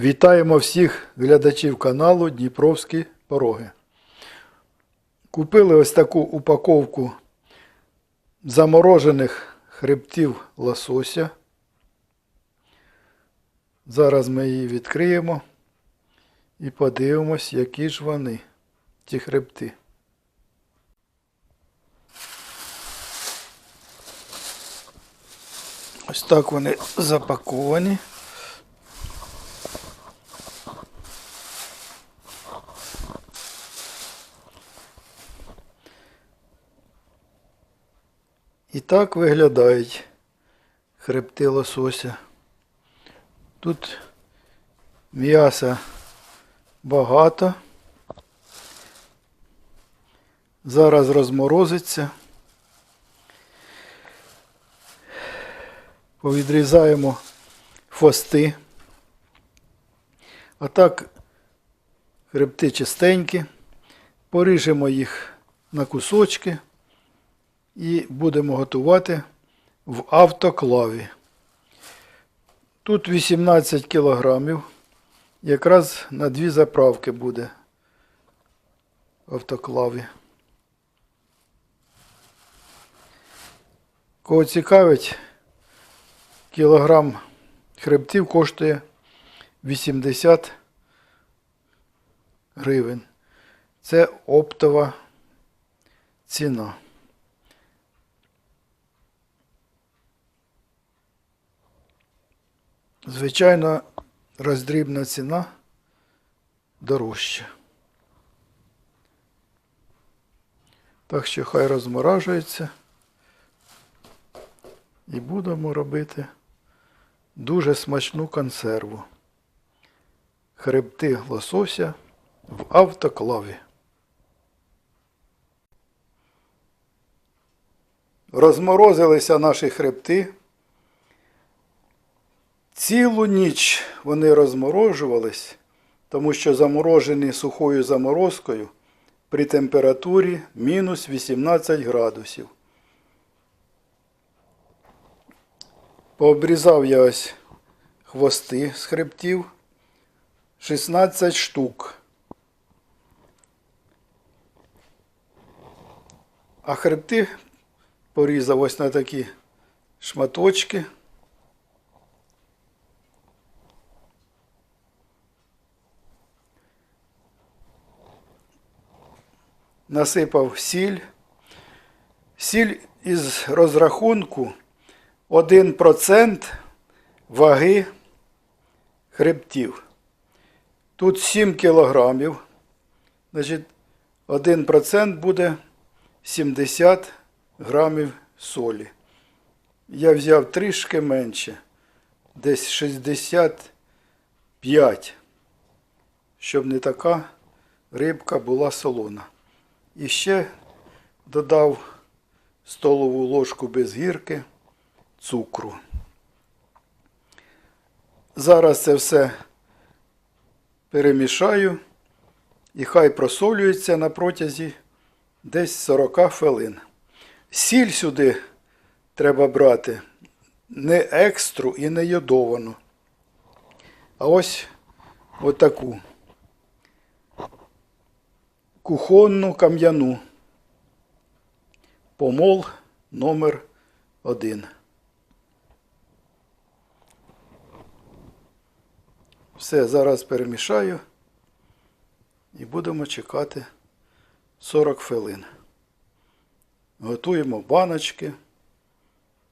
Вітаємо всіх глядачів каналу Дніпровські пороги. Купили ось таку упаковку заморожених хребтів лосося. Зараз ми її відкриємо і подивимось, які ж вони, ті хребти. Ось так вони запаковані. І так виглядають хребти лосося. Тут м'яса багато. Зараз розморозиться. Повідрізаємо хвости. А так хребти чистенькі. Поріжемо їх на кусочки і будемо готувати в автоклаві. Тут 18 кілограмів. Якраз на дві заправки буде в автоклаві. Кого цікавить, кілограм хребтів коштує 80 гривень. Це оптова ціна. Звичайно, роздрібна ціна дорожча. Так що хай розморажується. І будемо робити дуже смачну консерву. Хребти лосося в автоклаві. Розморозилися наші хребти. Цілу ніч вони розморожувались, тому що заморожені сухою заморозкою при температурі мінус 18 градусів. Пообрізав я ось хвости з хребтів 16 штук. А хребти порізав ось на такі шматочки. Насипав сіль. Сіль із розрахунку 1% ваги хребтів. Тут 7 кілограмів. Значить, 1% буде 70 грамів солі. Я взяв трішки менше, десь 65, щоб не така рибка була солона. І ще додав столову ложку без гірки цукру. Зараз це все перемішаю і хай просолюється на протязі десь 40 хвилин. Сіль сюди треба брати не екстру і не йодовану, а ось отаку кухонну кам'яну. Помол номер один. Все, зараз перемішаю і будемо чекати 40 хвилин. Готуємо баночки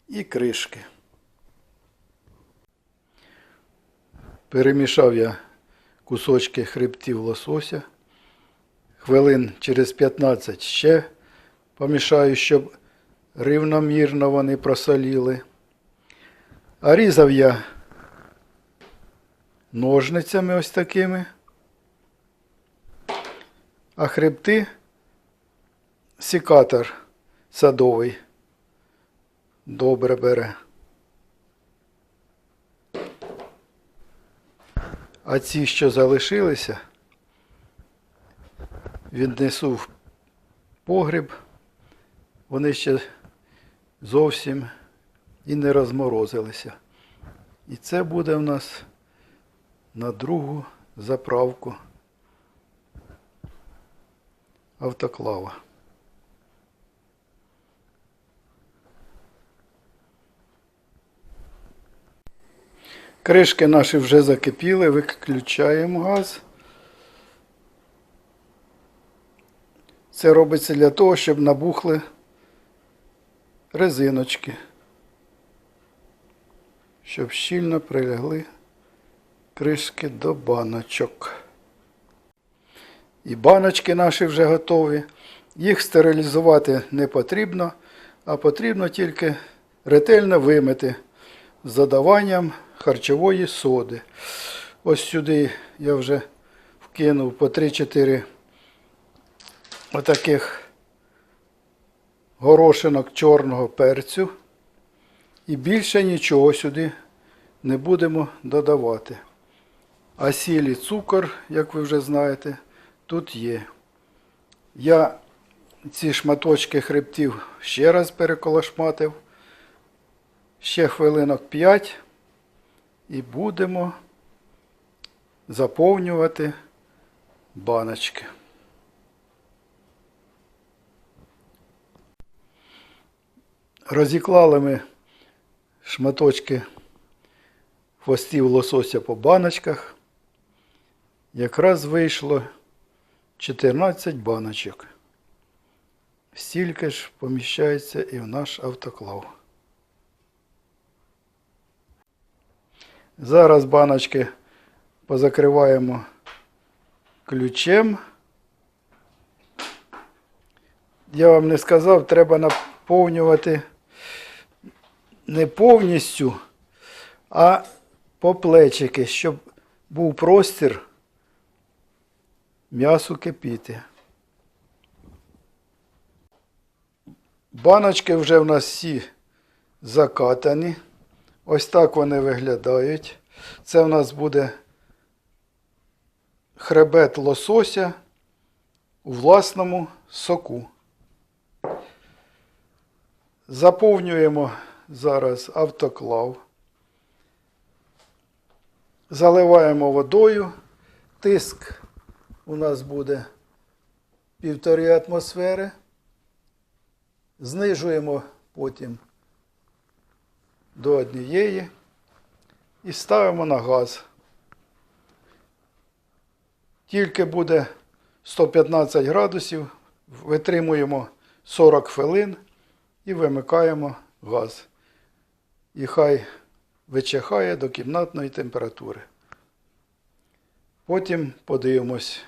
і кришки. Перемішав я кусочки хребтів лосося. Хвилин через 15 ще помішаю, щоб рівномірно вони просоліли. А різав я ножницями ось такими. А хребти сікатор садовий добре бере. А ці, що залишилися, віднесу в погріб. Вони ще зовсім і не розморозилися. І це буде в нас на другу заправку автоклава. Кришки наші вже закипіли, виключаємо газ. Це робиться для того, щоб набухли резиночки, щоб щільно прилягли кришки до баночок. І баночки наші вже готові. Їх стерилізувати не потрібно, а потрібно тільки ретельно вимити з додаванням харчової соди. Ось сюди я вже вкинув по 3-4 отаких горошинок чорного перцю. І більше нічого сюди не будемо додавати. А сіль і цукор, як ви вже знаєте, тут є. Я ці шматочки хребтів ще раз переколошматив. Ще хвилинок 5 і будемо заповнювати баночки. Розіклали ми шматочки хвостів лосося по баночках. Якраз вийшло 14 баночок. Стільки ж поміщається і в наш автоклав. Зараз баночки позакриваємо ключем. Я вам не сказав, треба наповнювати не повністю, а по плечики, щоб був простір м'ясу кипіти. Баночки вже в нас всі закатані. Ось так вони виглядають. Це в нас буде хребет лосося у власному соку. Заповнюємо зараз автоклав. Заливаємо водою. Тиск у нас буде півтори атмосфери. Знижуємо потім до однієї і ставимо на газ. Тільки буде 115 градусів, витримуємо 40 хвилин і вимикаємо газ. І хай вичихає до кімнатної температури. Потім подивимось,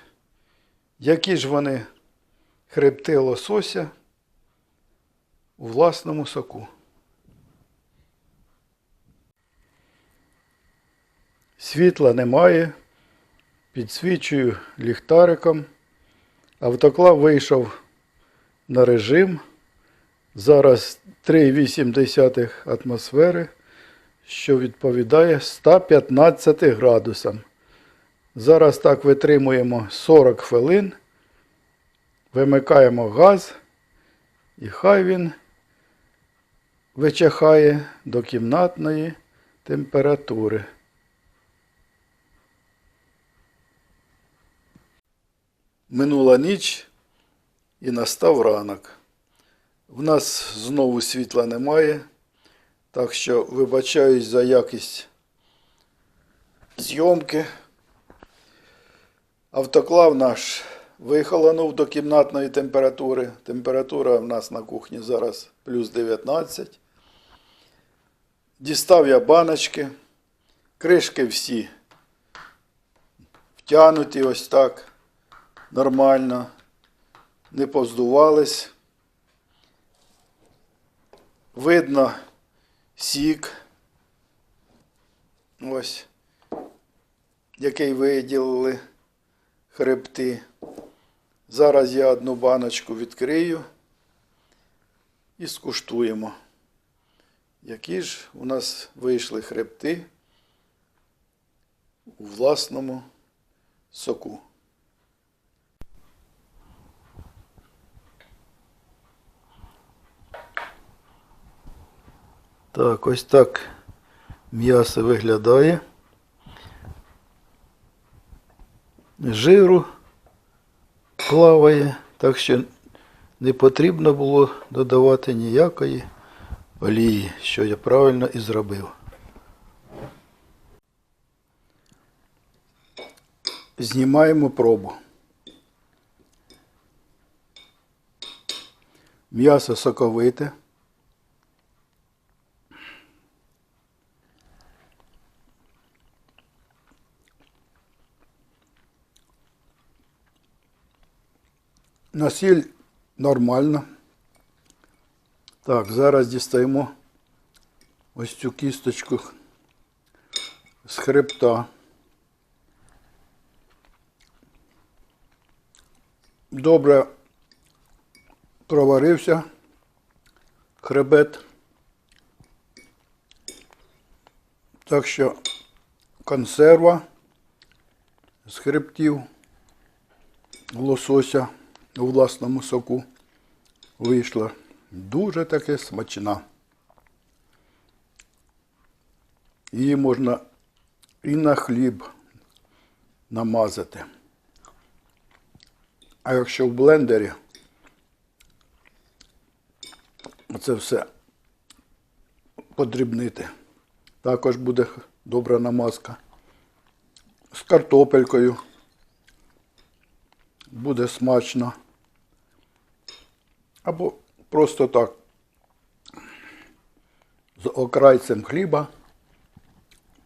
які ж вони хребти лосося у власному соку. Світла немає. Підсвічую ліхтариком. Автоклав вийшов на режим. Зараз 3,8 атмосфери, що відповідає 115 градусам. Зараз так витримуємо 40 хвилин. Вимикаємо газ і хай він вичихає до кімнатної температури. Минула ніч і настав ранок. В нас знову світла немає, так що вибачаюсь за якість зйомки. Автоклав наш вихолонув до кімнатної температури. Температура в нас на кухні зараз плюс 19. Дістав я баночки, кришки всі втягнуті ось так нормально, не поздувались. Видно сік. Ось, який виділили хребти. Зараз я одну баночку відкрию і скуштуємо, які ж у нас вийшли хребти у власному соку. Так, ось так м'ясо виглядає. жиру плаває, так що не потрібно було додавати ніякої олії, що я правильно і зробив. Знімаємо пробу. М'ясо соковите. Насіль нормально. Так, зараз дістаємо ось цю кісточку з хребта. Добре проварився хребет. Так що консерва з хребтів лосося у власному соку вийшла. Дуже таки смачна. Її можна і на хліб намазати. А якщо в блендері, це все подрібнити. Також буде добра намазка. З картопелькою. Буде смачно. Або просто так. З окрайцем хліба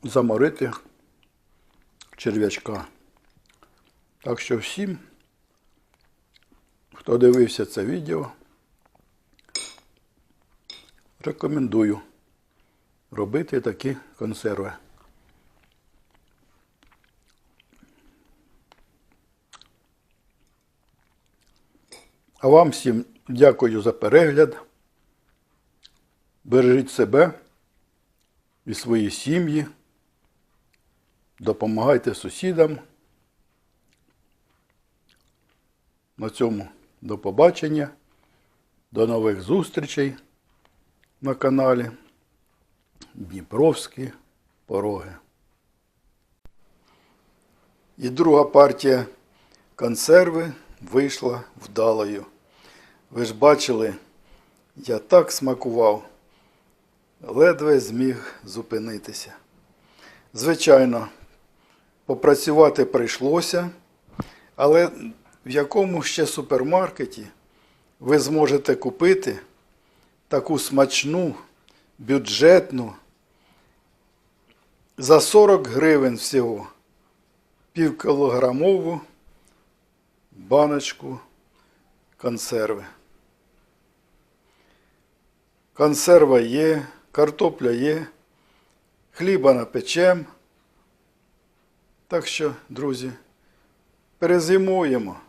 заморити черв'ячка. Так що всім, хто дивився це відео, рекомендую робити такі консерви. А вам всім дякую за перегляд. Бережіть себе і свої сім'ї. Допомагайте сусідам. На цьому до побачення. До нових зустрічей на каналі Дніпровські пороги. І друга партія консерви вийшла вдалою. Ви ж бачили, я так смакував, ледве зміг зупинитися. Звичайно, попрацювати прийшлося, але в якому ще супермаркеті ви зможете купити таку смачну, бюджетну, за 40 гривень всього півкілограмову баночку консерви. Консерва є, картопля є, хліба напечем. Так що, друзі, перезимуємо.